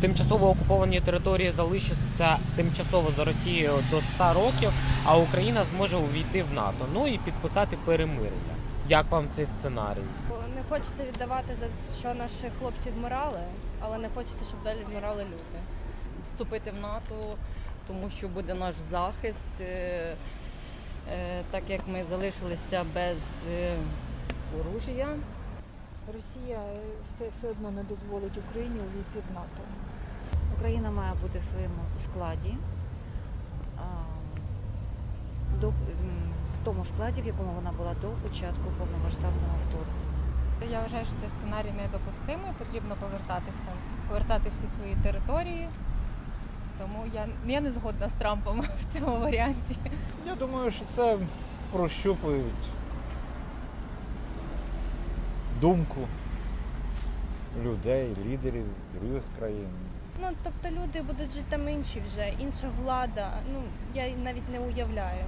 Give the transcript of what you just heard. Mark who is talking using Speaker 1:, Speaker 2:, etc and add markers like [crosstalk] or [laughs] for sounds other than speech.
Speaker 1: тимчасово окуповані території залишаться тимчасово за Росією до 100 років, а Україна зможе увійти в НАТО. Ну і підписати перемир'я. Як вам цей сценарій?
Speaker 2: Не хочеться віддавати за що наші хлопці вмирали, але не хочеться, щоб далі вмирали люди.
Speaker 3: вступити в НАТО, тому що буде наш захист, е, е, так як ми залишилися без е, оружия.
Speaker 4: Росія все, все одно не дозволить Україні увійти в НАТО.
Speaker 5: Україна має бути в своєму складі до, в тому складі, в якому вона була до початку повномасштабного вторгнення.
Speaker 6: Я вважаю, що цей сценарій недопустимий. Потрібно повертатися, повертати всі свої території. Тому я, я не згодна з Трампом [laughs] в цьому варіанті.
Speaker 7: Я думаю, що це прощупують думку людей, лідерів других країн.
Speaker 2: Ну тобто люди будуть жити там інші вже, інша влада. Ну я навіть не уявляю.